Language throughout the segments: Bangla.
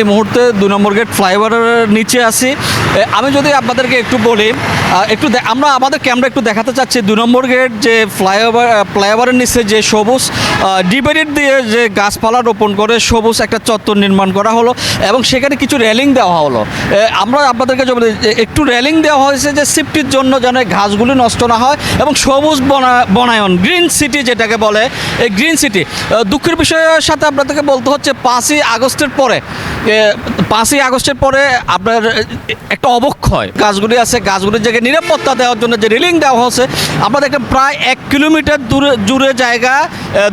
এই মুহূর্তে দুই নম্বর গেট ফ্লাইওভারের নিচে আছি। আমি যদি আপনাদেরকে একটু বলি একটু আমরা আমাদের ক্যামেরা একটু দেখাতে চাচ্ছি দুই নম্বর গেট যে ফ্লাইওভার ফ্লাইওভারের নিচে যে সবুজ ডিবেরিট দিয়ে যে গাছপালা রোপণ করে সবুজ একটা চত্বর নির্মাণ করা হলো এবং সেখানে কিছু রেলিং দেওয়া হলো। আমরা আপনাদেরকে যে একটু রেলিং দেওয়া হয়েছে যে সিফটির জন্য যেন ঘাসগুলি নষ্ট না হয় এবং সবুজ বনা- বনায়ন গ্রিন সিটি যেটাকে বলে এই গ্রিন সিটি দুঃখের বিষয়ের সাথে আপনাদেরকে বলতে হচ্ছে, পাঁচই আগস্টের পরে পাঁচই আগস্টের পরে আপনার একটা অবক্ষয়। গাছগুলি আছে, গাছগুলির জায়গায় নিরাপত্তা দেওয়ার জন্য যে রেলিং দেওয়া হচ্ছে আমরা দেখলাম প্রায় এক কিলোমিটার দূরে, জুড়ে জায়গা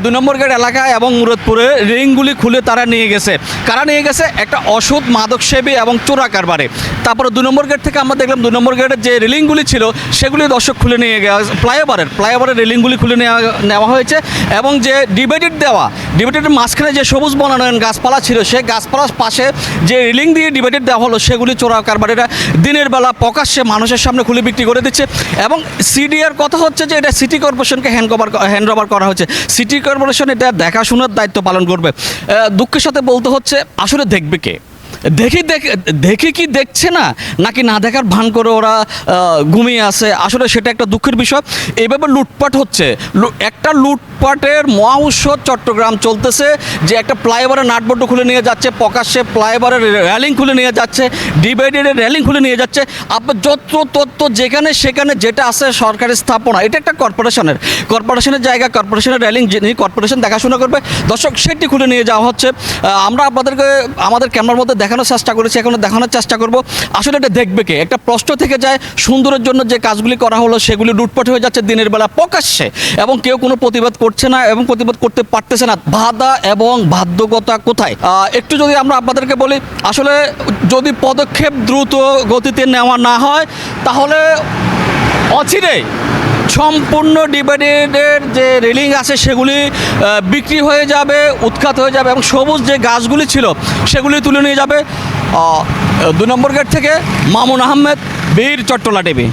দুই নম্বর গেট এলাকা এবং মুরাদপুরে রেলিংগুলি খুলে তারা নিয়ে গেছে। কারা নিয়ে গেছে? একটা অসৎ মাদকসেবী এবং চোরা কারবারে। তারপরে দুই নম্বর গেট থেকে আমরা দেখলাম দুই নম্বর গেটের যে রেলিংগুলি ছিল, সেগুলি দর্শক খুলে নিয়ে গেছে, ফ্লাইওভারের ফ্লাইওভারের রেলিংগুলি খুলে নেওয়া নেওয়া হয়েছে এবং যে ডিভাইডেড দেওয়া ডিভাইডেডের মাঝখানে যে সবুজ বনায়ন গাছপালা ছিল, সেই গাছপালার পাশে যে রেলিং দিয়ে ডিভাইডেড দেওয়া হলো, সেগুলি চোরা কারবারিরা দিনের বেলা প্রকাশ্যে মানুষের সামনে খুলে বিক্রি করে দিচ্ছে এবং সিডিআর কথা হচ্ছে যে এটা সিটি কর্পোরেশনকে হ্যান্ড কভার হ্যান্ড ওভার করা হচ্ছে সিটি কর্পোরেশন এটা দেখাশোনার দায়িত্ব পালন করবে। দুঃখের সাথে বলতে হচ্ছে, আসলে দেখবে কে? দেখি দেখ- কি দেখছে না? নাকি না দেখার ভান করে ওরা ঘুমিয়ে আছে? আসলে সেটা একটা দুঃখের বিষয়। এইভাবে লুটপাট হচ্ছে। একটা লুটপাটের মহা উৎসব চট্টগ্রাম চলতেছে, যে একটা ফ্লাইওভারের নাটবল্টু খুলে নিয়ে যাচ্ছে, প্রকাশ্যে ফ্লাইওভারের র্যালিং খুলে নিয়ে যাচ্ছে ডিভাইডেডের র্যালিং খুলে নিয়ে যাচ্ছে। আপনার যত তথ্য যেখানে সেখানে যেটা আছে সরকারি স্থাপনা, এটা একটা কর্পোরেশনের। কর্পোরেশনের জায়গা, কর্পোরেশনের র্যালিং যিনি কর্পোরেশন দেখাশোনা করবে, দর্শক, সেটি খুলে নিয়ে যাওয়া হচ্ছে। আমরা আপনাদেরকে, আমাদের ক্যামেরার মধ্যে দেখানোর চেষ্টা করেছি, এখনও দেখানোর চেষ্টা করব। আসলে এটা দেখবে কে? একটা প্রশ্ন থেকে যায়, সুন্দরের জন্য যে কাজগুলি করা হলো, সেগুলি লুটপাট হয়ে যাচ্ছে দিনের বেলা প্রকাশ্যে, এবং কেউ কোনো প্রতিবাদ করছে না, এবং প্রতিবাদ করতে পারতেছে না। বাধা এবং বাধ্যকতা কোথায়? একটু যদি আমরা আপনাদেরকে বলি, আসলে যদি পদক্ষেপ দ্রুত গতিতে নেওয়া না হয়, তাহলে অচিরেই সম্পূর্ণ ডিভাইডেডের যে রেলিং আছে সেগুলি বিক্রি হয়ে যাবে, উৎখাত হয়ে যাবে এবং সবুজ যে গাছগুলি ছিল সেগুলি তুলে নিয়ে যাবে। দুই নম্বর গেট থেকে মামুন আহমেদ, বীর চট্টলা টিভি।